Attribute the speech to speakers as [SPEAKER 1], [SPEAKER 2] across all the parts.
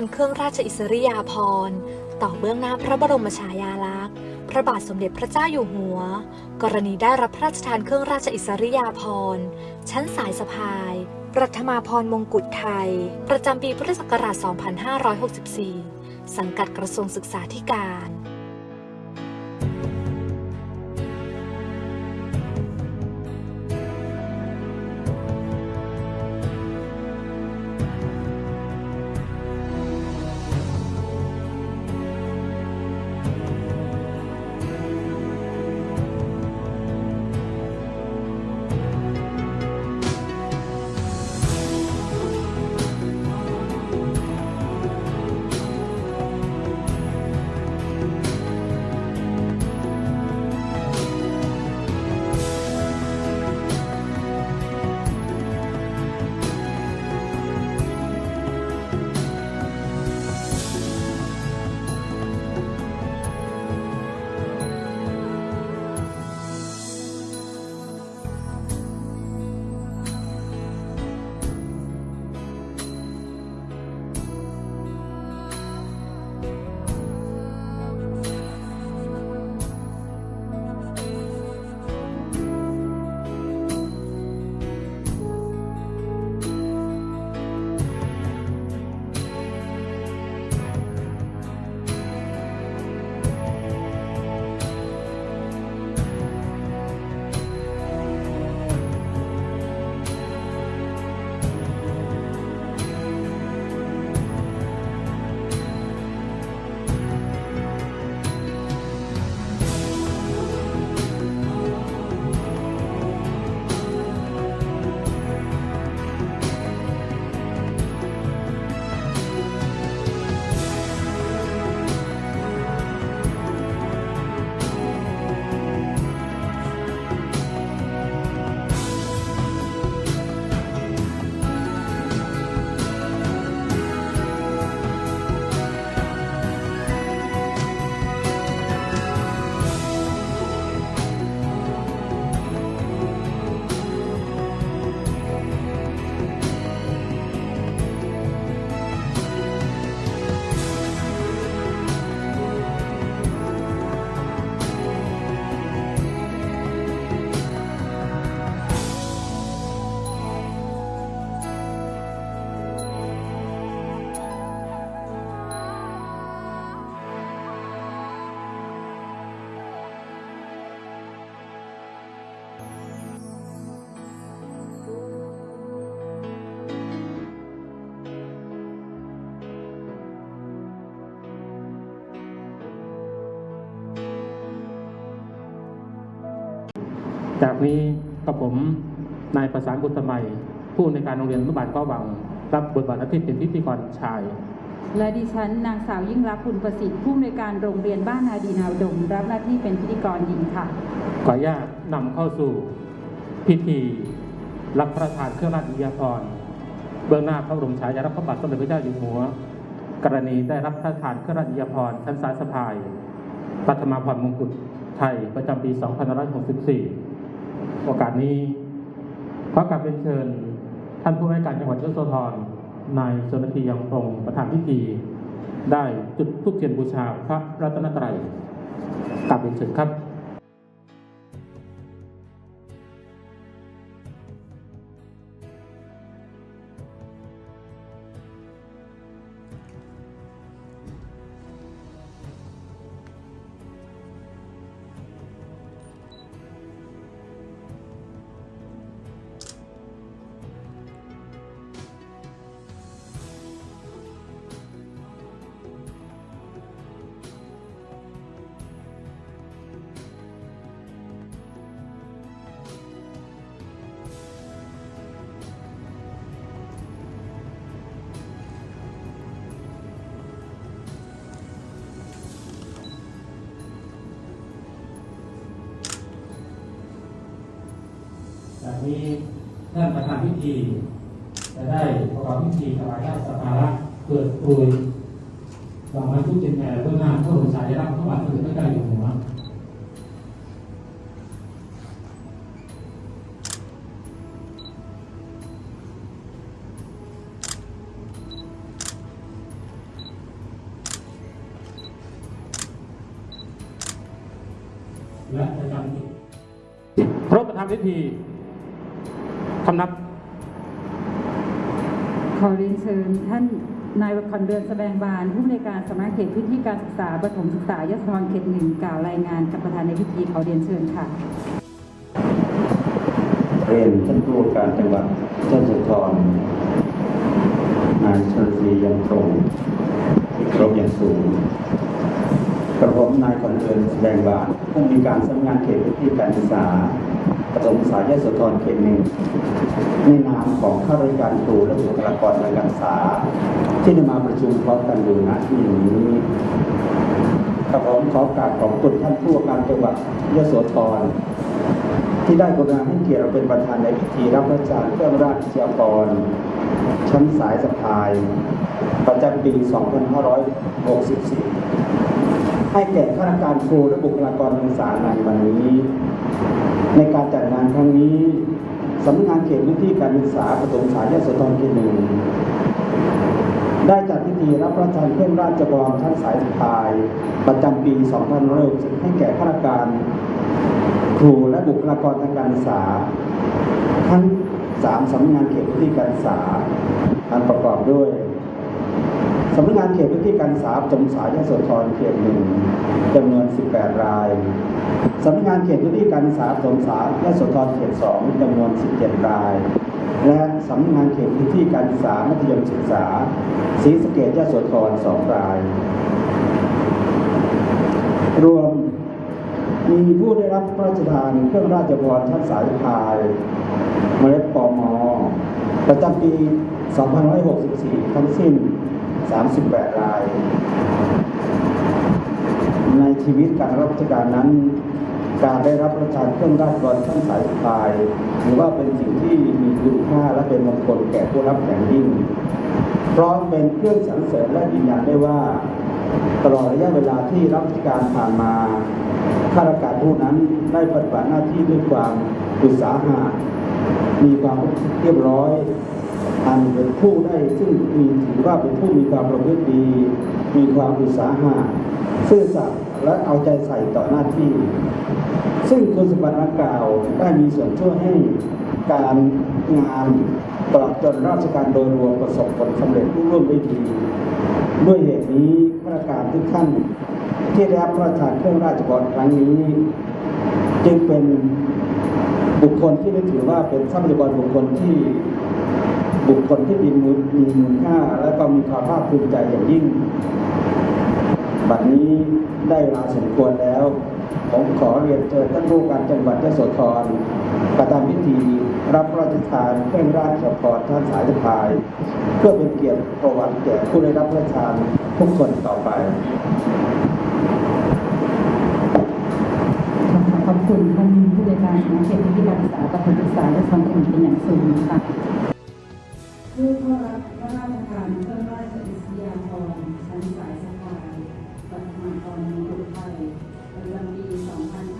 [SPEAKER 1] านเครื่องราชอิสริยาภรณ์ ต่อเบื้องหน้าพระบรมฉายาลักษณ์ พระบาทสมเด็จพระเจ้าอยู่หัว กรณีได้รับพระราชทานเครื่องราชอิสริยาภรณ์ ชั้นสายสะพาย รัฐมาพรมงกุฎไทย ประจำปีพุทธศักราช 2564 สังกัดกระทรวงศึกษาธิการ
[SPEAKER 2] จากนี้กับผมนายประสานบุตรสมัย ผู้ในวยการโรงเรียนอนุบาลก้อวัง รับบทบาทหน้าที่เป็นพิธีกรชาย
[SPEAKER 3] และดิฉันนางสาวยิ่งรักษณ์คุณประสิทธิ์ผู้อำนวยการโรงเรียนบ้านนาดีนาวดงรับหน้าที่เป็นพิธีกรหญิงค่ะ
[SPEAKER 2] ขออนุญาตนำเข้าสู่พิธีรับพระราชทานเครื่องราชอิริยาภรณ์เบื้องหน้าพระบรมฉายาลักษณ์พระบาทสมเด็จพระเจ้าอยู่หัว กรณีได้รับพระราชทานเครื่องราชอิริยาภรณ์ชั้นสายสะพายปัทมาพรมงกุฎไทยประจำปี 2564 โอกาสนี้ขอกราบเป็นเชิญ ท่านผู้ว่าการจังหวัดยโสธรนายสนธิยังพงประธานพิธี ได้จุดธูปเทียนบูชาพระรัตนตรัยกลับเป็นเชิญครับ นี้ท่านประธานพิธี จะได้ประกอบพิธีถวายราชสักการะเกิดปุยดอกไม้ทุกเจนแม่เพื่อหนาเพื่อหุ่นสารับพระบาทสมเด็จพระเจ้าอยู่หัวและจะนำพระประธาน
[SPEAKER 3] พิธี เรียนเชิญ ท่านนายวคอนเดือนแสดงบานผู้อำนวยการสำนักเขตพื้นที่การศึกษาประถมศึกษายศธรเขตหนึ่งกล่าวรายงานกับประธานในพิธีขอเรียนเชิญค่ะ
[SPEAKER 4] เรียนท่านผู้ว่าการจังหวัดยะโสธรนายชลศรียังตรงที่เคารพอย่างสูงกระผมนายขวัญเอิญแสดงบานผู้มีการสำนักงานเขตพื้นที่การศึกษา ประถมศึกษายะโสธรเขตหนึ่งในนามของข้าราชการครูและบุคลากรทางการศึกษา ที่ได้มาประชุมพร้อมกันอยู่ณที่นี้กระผมขอกาบขอบคุณท่านผู้ว่าการจังหวัดยะโสธรที่ได้กรุณาให้เกียรติเราเป็นประธานในพิธีรับพระราชทานเครื่องราชอิสริยาภรชั้นสายสะพาย ประจำปี 2564 ให้แก่ข้าราชการครูและบุคลากรทางศึกษาในวันนี้ ในการจัดงานครั้งนี้สำนักงานเขตพื้นที่การศึกษาประถมศึกษายะโสธรเขตหนึ่งได้จัดพิธีรับพระราชทานเครื่องราชบรชั้นสายสะพาย ประจำปี 2560ให้แก่ข้าราชการ ครูและบุคลากรทางการศึกษา ทั้งสามสำนักงานเขตพื้นที่การศึกษาอันประกอบด้วย สำนักงานเขตพื้นที่การศึกษาประจำสายยโสธรเขตหนึ่งจำนวน 18 รายสำนักงานเขตพื้นที่การศึกษาประจำสายยโสธรเขตสองจำนวน 17 ราย และสำนักงานเขตพื้นที่การศึกษามัธยมศึกษาศรีสะเกษยโสธรสองราย รวมมีผู้ได้รับพระราชทานเครื่องราชบรชั้นสายพาย เมล็ดปอมอประจำปี 2564 ทั้งสิ้น 38 ราย ในชีวิตการรับราชการนั้น การได้รับพระราชทานเครื่องราชบรชั้นสายพายถือว่าเป็นสิ่งที่มีคุณค่าและเป็นมงคลแก่ผู้รับอย่งยิ่งเพราะเป็นเครื่องสรรเสริญและยืนยันได้ว่า ตลอดระยะเวลาที่รับราชการผ่านมาข้าราชการผู้นั้นได้ปฏิบัติหน้าที่ด้วยความอุตสาหะมีความเรียบร้อย อันเป็นผู้ได้ซึ่งมีถือว่าเป็นผู้มีความประพฤติดี มีความอุตสาหะซื่อสัตย์และเอาใจใส่ต่อหน้าที่ ซึ่งคุณสมบัติดังกล่าวได้มีส่วนช่วยให้การงานตลอดจนราชการโดยรวมประสบผลสำเร็จรุ่งเร่วงด้ดี ด้วยเหตุนี้ข้าราชการทุกท่านที่ได้รับพระราชทานเครื่องราชบรครั้งนี้ จึงเป็นบุคคลที่ได้ถือว่าเป็นทรัพยากรบุคคลที่ บุคคลที่มีมูลมีมูลค่า และก็มีความภาคภูมิใจอย่างยิ่ง บัดนี้ได้เวลาสมควรแล้ว ผมขอเรียนเชิญท่านผู้การจังหวัดยโสธรประทำพิธีรับระราชทานเครื่องราชบรท่านสายสะพาย เพื่อเป็นเกียรติประวัติแก่ผู้ได้รับราชทานทุกคนต่อไป
[SPEAKER 3] ขอบคุณท่านผู้บริการสำนักเขตพื้นที่การศึกษาประถมศึกษาและชนเป็นเป็นอย่างสูงค่ะ ผู้เข้ารับพระราชทานเครื่องราชอิสริยาภรณ์ชั้นสายสะพายปฐมกรมงกุฎไทยประจำปี 2564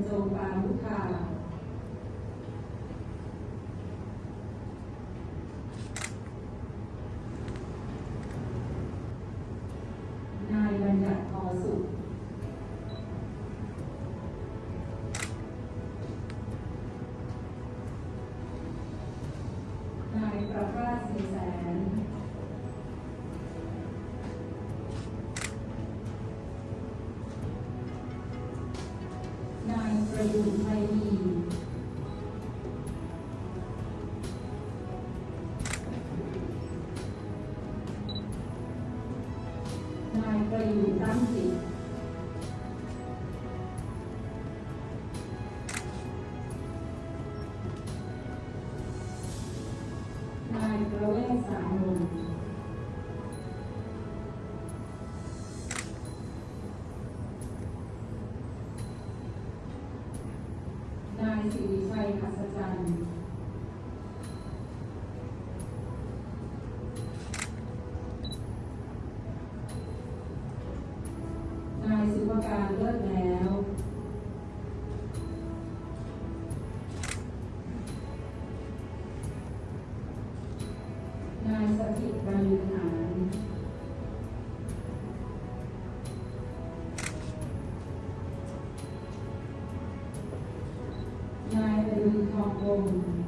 [SPEAKER 3] นายบ 嗯，当地。 ถิตบรรลุหารนายบรลทองวง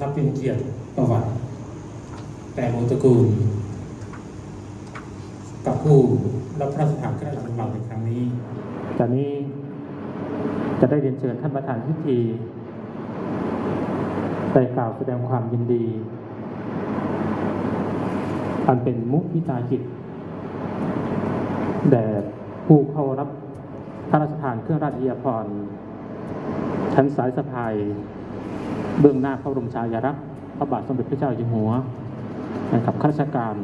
[SPEAKER 3] นั
[SPEAKER 2] บเป็นเกียรติประวัติ แต่โมตระกูล กับผู้รับพระราชทานพระราชรางวัลในครั้งนี้จากนี้จะได้เรียนเชิญท่านประธานพิธีได้กล่าวแสดงความยินดี อันเป็นมุขทิตาจิตแด่ผู้เข้ารับพระราชทานเครื่องราชอิยาภรณ์ นสายสะพาย เบื้องหน้าพระบรมฉายาลักษ์พระบาทสมเด็จพระเจ้าอยู่หัวนะครับข้าราชการ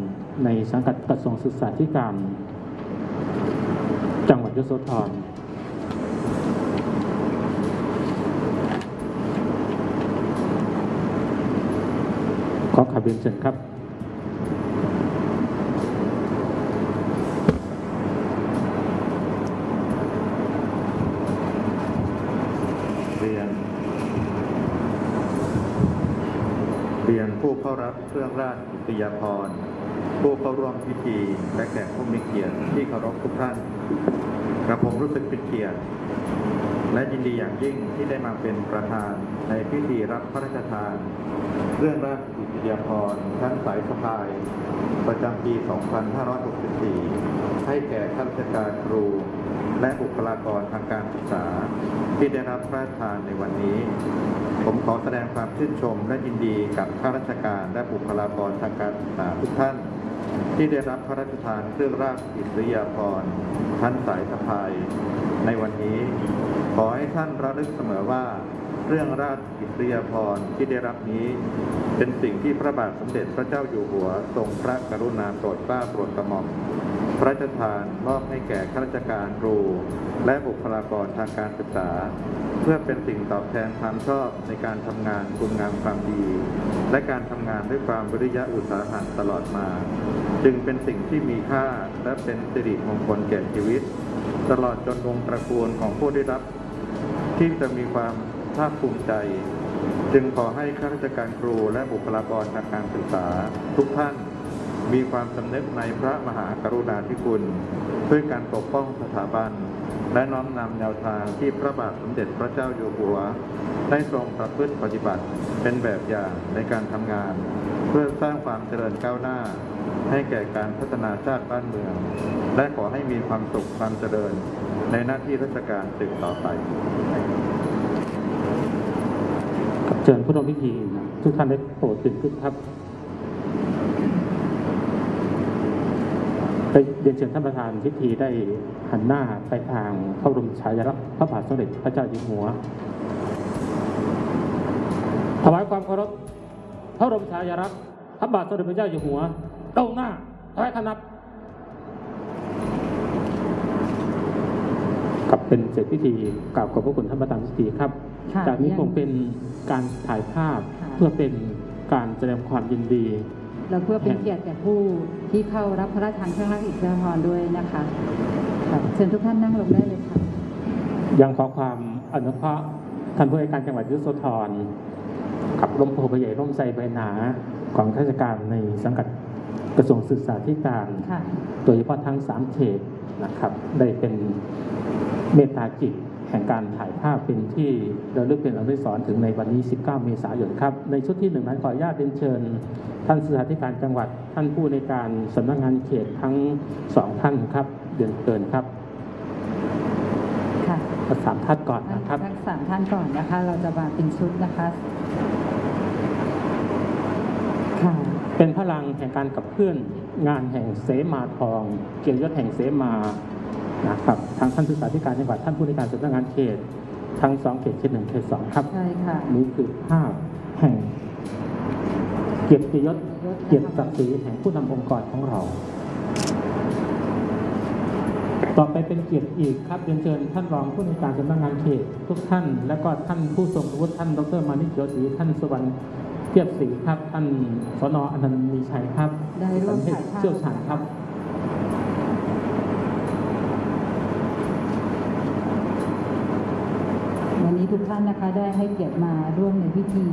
[SPEAKER 2] ในสังกัดกระทรวงศึกษาธิการ จังหวัดยโสธรขอขับเรียนเชิญครับ
[SPEAKER 5] เรียน เรียนผู้ เข้ารับเครื่องราชอิสริยาภรณ์ผู้เข้าร่วมพิธีและแขกผู้มีเกียรติที่เคารพทุกท่านกระผมรู้สึกเป็นเกียรติและยินดีอย่างยิ่งที่ได้มาเป็นประธานในพิธีรับพระราชทาน เรื่องราชอิสยาภรชั้นสายสะพาย ประจำปี 2564 ให้แก่ข้าราชการครู และบุคลากรทางการศึกษา ที่ได้รับพระราชทานในวันนี้ ผมขอแสดงความชื่นชมและยินดีกับข้าราชการและบุคลากรทางการศึกษาทุกท่าน ที่ได้รับพระราชทานเครื่องราชอิสยาภรชั้นสายสะพาย ในวันนี้ ขอให้ท่านระลึกเสมอว่า เรื่องราชอิริยาภรณ์ที่ได้รับนี้ เป็นสิ่งที่พระบาทสมเด็จพระเจ้าอยู่หัวทรงพระกรุณาโปรดเกล้าโปรดกระหม่อมพระราชทานมอบให้แก่ข้าราชการครู และบุคลากรทางการศึกษา เพื่อเป็นสิ่งตอบแทนความชอบในการทำงานคุณงามความดี และการทำงานด้วยความวิริยะอุตสาหะตลอดมา จึงเป็นสิ่งที่มีค่าและเป็นสิริมงคลแก่ชีวิต ตลอดจนวงตระกูลของผู้ได้รับ ที่จะมีความ ภาคภูมิใจ จึงขอให้ข้าราชการครูและบุคลากรทางการศึกษา ทุกท่านมีความสำนึกในพระมหากรุณาธิคุณเพื่อการปกป้องสถาบัน และน้อมนำแนวทางที่พระบาทสมเด็จพระเจ้าอยู่หัว ได้ทรงประพฤติปฏิบัติเป็นแบบอย่างในการทำงาน เพื่อสร้างความเจริญก้าวหน้า ให้แก่การพัฒนาชาติบ้านเมือง และขอให้มีความสุขความเจริญในหน้าที่ราชการสืบต่อไป
[SPEAKER 2] เชิญผู้ร่วมพิธีทุกท่านได้โปรดตื่นขึ้นครับได้เรียนเชิญท่านประธานพิธีได้หันหน้าไปทางพระบรมฉายาลักษณ์พระบาทสมเด็จพระเจ้าอยู่หัวถวายความเคารพพระบรมฉายาลักษณ์พระบาทสมเด็จพระเจ้าอยู่หัวตรงหน้าถวายคณับกับเป็นเสร็จพิธีกล่าวขอบพระคุณท่านประธานพิธีครับ จากนี้คงเป็นการถ่ายภาพ
[SPEAKER 3] ค่ะ
[SPEAKER 2] เพื่อเป็นการแสดงความยินดี
[SPEAKER 3] แล้วเพื่อเป็นเกียรติแก่ผู้ที่เข้ารับพระราชทานเครื่องราชอิสริยาภรณ์ด้วยนะคะค่ะเชิญทุกท่านนั่งลงได้เลยค่ะ
[SPEAKER 2] ยังขอความอนุเคราะห์ท่านผู้ว่าการจังหวัดยโสธรกับลมโพธิ์ใหญ่ร่มไทรใบหนาของข้าราชการในสังกัดกระทรวงศึกษาธิการ
[SPEAKER 3] ค่ะ
[SPEAKER 2] โดยเฉพาะทั้งสามเขตนะครับ ได้เป็นเมตตาจิต แห่งการถ่ายภาพเป็นที่ระลึกเป็นอนุสรณ์ถึงในวันนี้ 19 เมษายนครับ ในชุดที่หนึ่งนั้นขออนุญาตเรียนเชิญ ท่านศึกษาธิการจังหวัด ท่านผู้ในวยการสำนักงานเขตทั้งสองท่านครับเดือนเกินครับ
[SPEAKER 3] ค่ะ
[SPEAKER 2] เอาสามท่านก่อนนะครับ
[SPEAKER 3] ทั้งสามท่านก่อนนะคะ เราจะมาเป็นชุดนะคะค่ะ
[SPEAKER 2] เป็นพลังแห่งการขับเคลื่อนงานแห่งเสมาทอง เกียรติยศแห่งเสมา นะครับทางท่านศึกษาธิการจังหวัดท่านผู้ในวยการสำนักงานเขตทั้งสองเขตเขตหนึ่งเขตสองครับ
[SPEAKER 3] ใช่ค่ะ
[SPEAKER 2] นี่คือภาพแห่ง เกียรติยศเกียรติศักดิ์ศรีแห่งผู้นำองค์กรของเรา ต่อไปเป็นเกียรติอีกครับเรียนเชิญท่านรองผู้ในวยการสำนักงานเขตทุกท่าน และก็ท่านผู้ทรงวุฒิท่านดรมานิชโยศรีท่านสวรรค์เทียบศรีครับ ท่านสนอนันต์มีชัยครับ
[SPEAKER 3] ได้ร่วมถ่ายภาพ
[SPEAKER 2] เชี่ยวชาญครับ
[SPEAKER 3] วันนี้ทุกท่านนะคะได้ให้เกียรติมาร่วมในพิธี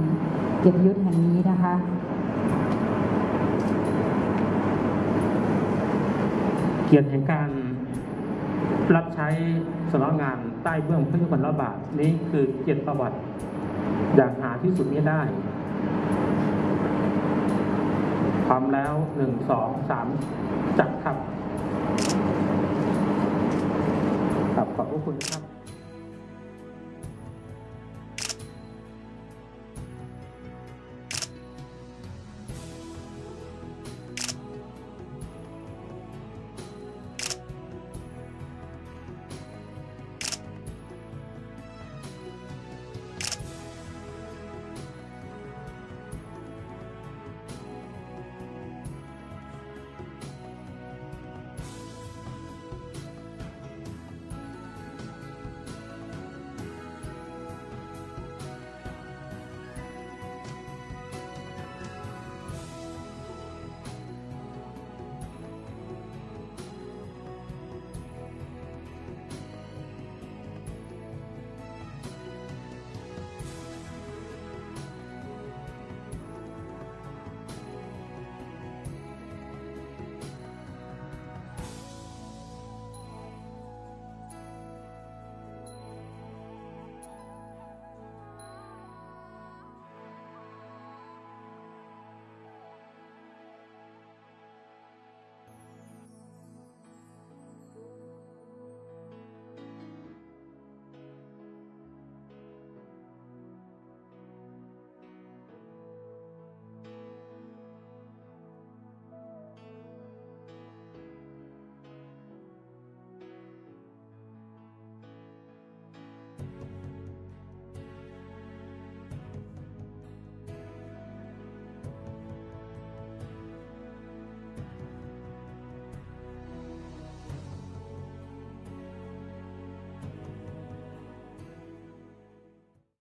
[SPEAKER 3] เกียรติยศแห่งนี้นะคะ
[SPEAKER 2] เกียรติแห่งการรับใช้สำนักงานใต้เบื้องพระยุคลบาทนี้คือเกียรติประวัติอย่างหาที่สุดไม่ได้พร้อมแล้วหนึ่งสองสามจับขับครับขอบพระคุณครับ